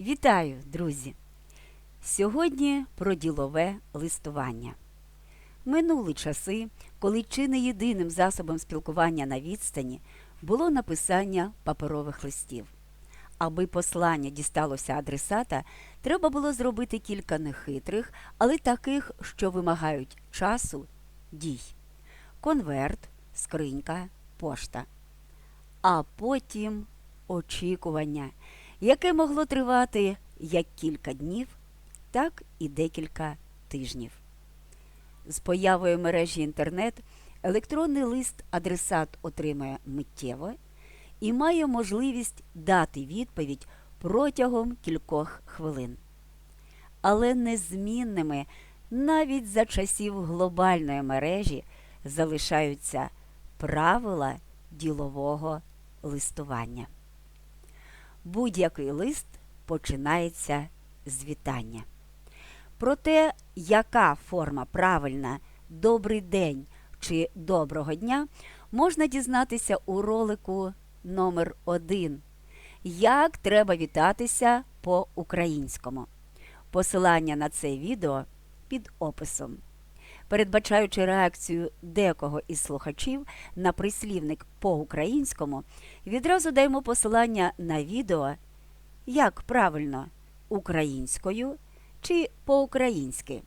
Вітаю, друзі! Сьогодні про ділове листування. Минули часи, коли чи не єдиним засобом спілкування на відстані було написання паперових листів. Аби послання дісталося адресата, треба було зробити кілька нехитрих, але таких, що вимагають часу, дій: конверт, скринька, пошта. А потім очікування, яке могло тривати як кілька днів, так і декілька тижнів. З появою мережі інтернет електронний лист адресат отримає миттєво і має можливість дати відповідь протягом кількох хвилин. Але незмінними навіть за часів глобальної мережі залишаються правила ділового листування. Будь-який лист починається з вітання. Про те, яка форма правильна добрий день чи доброго дня, можна дізнатися у ролику номер 1 Як треба вітатися по-українському. Посилання на це відео під описом. Передбачаючи реакцію декого із слухачів на прислівник по-українському, відразу даємо посилання на відео, як правильно українською чи по-українськи.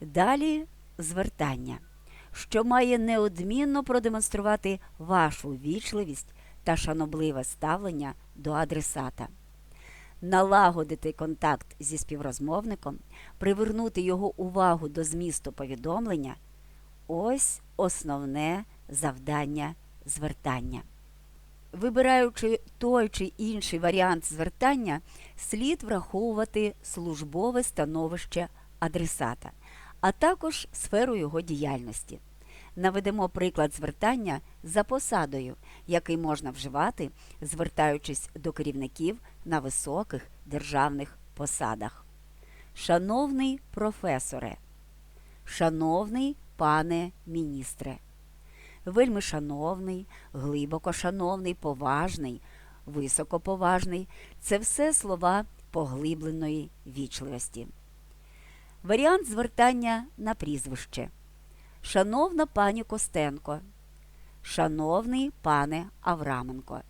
Далі звертання, що має неодмінно продемонструвати вашу вічливість та шанобливе ставлення до адресата. Налагодити контакт зі співрозмовником, привернути його увагу до змісту повідомлення ось основне завдання звертання. Вибираючи той чи інший варіант звертання, слід враховувати службове становище адресата, а також сферу його діяльності. Наведемо приклад звертання за посадою, який можна вживати, звертаючись до керівників на високих державних посадах. Шановний професоре, шановний пане міністре, вельми шановний, глибоко шановний, поважний, високоповажний це все слова поглибленої вічливості. Варіант звертання на прізвище. Шановна пані Костенко, шановний пане Авраменко.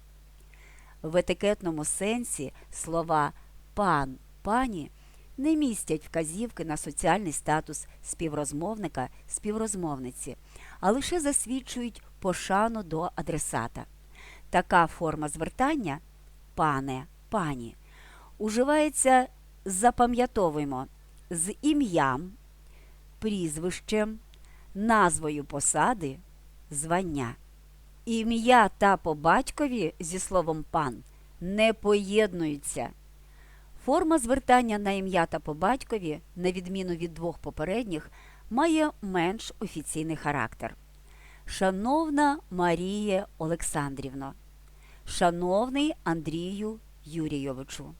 В етикетному сенсі слова пан, пані не містять вказівки на соціальний статус співрозмовника, співрозмовниці, а лише засвідчують пошану до адресата. Така форма звертання пане, пані уживається, запам'ятовуємо, з ім'ям, прізвищем, назвою посади, звання. Ім'я та по батькові зі словом пан не поєднуються. Форма звертання на ім'я та по батькові, на відміну від двох попередніх, має менш офіційний характер. Шановна Марія Олександрівна, шановний Андрію Юрійовичу.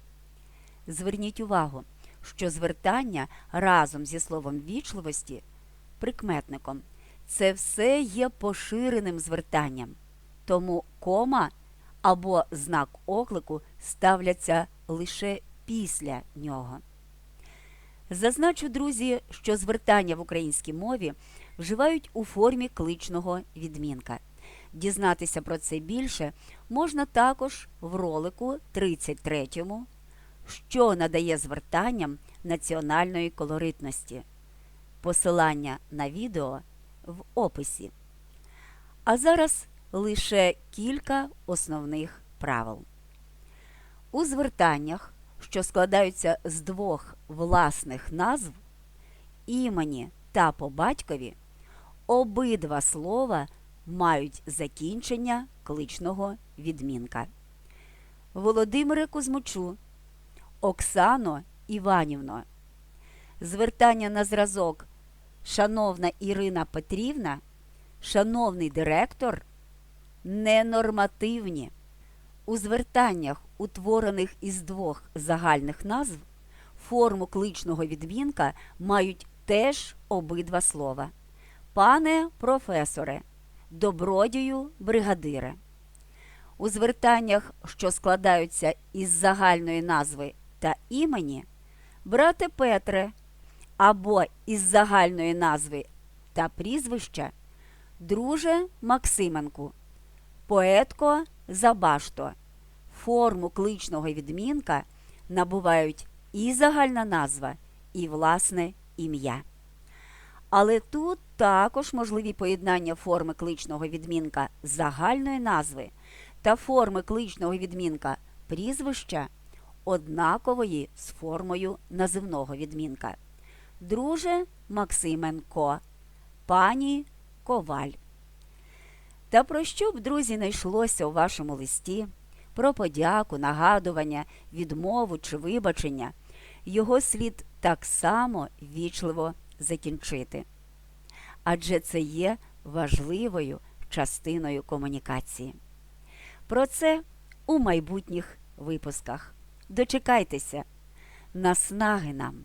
Зверніть увагу, що звертання разом зі словом вічливості, прикметником, це все є поширеним звертанням, тому кома або знак оклику ставляться лише після нього. Зазначу, друзі, що звертання в українській мові вживають у формі кличного відмінка. Дізнатися про це більше можна також в ролику 33, що надає звертанням національної колоритності. Посилання на відео в описі. А зараз лише кілька основних правил. У звертаннях що складаються з двох власних назв, імені та по батькові, обидва слова мають закінчення кличного відмінка. Володимире Кузьмучу, Оксано Іванівно. Звертання на зразок Шановна Ірина Петрівна, шановний директор, ненормативні. У звертаннях, утворених із двох загальних назв, форму кличного відмінка мають теж обидва слова. Пане професоре, добродію бригадире. У звертаннях, що складаються із загальної назви та імені, брате Петре, або із загальної назви та прізвища, друже Максименку, поетко Забашто. Форму кличного відмінка набувають і загальна назва, і власне ім'я. Але тут також можливі поєднання форми кличного відмінка загальної назви та форми кличного відмінка прізвища однакової з формою називного відмінка. Друже Максименко, пані Коваль. Та про що б, друзі, не йшлося у вашому листі? Про подяку, нагадування, відмову чи вибачення, його слід так само вічливо закінчити. Адже це є важливою частиною комунікації. Про це у майбутніх випусках. Дочекайтеся, наснаги нам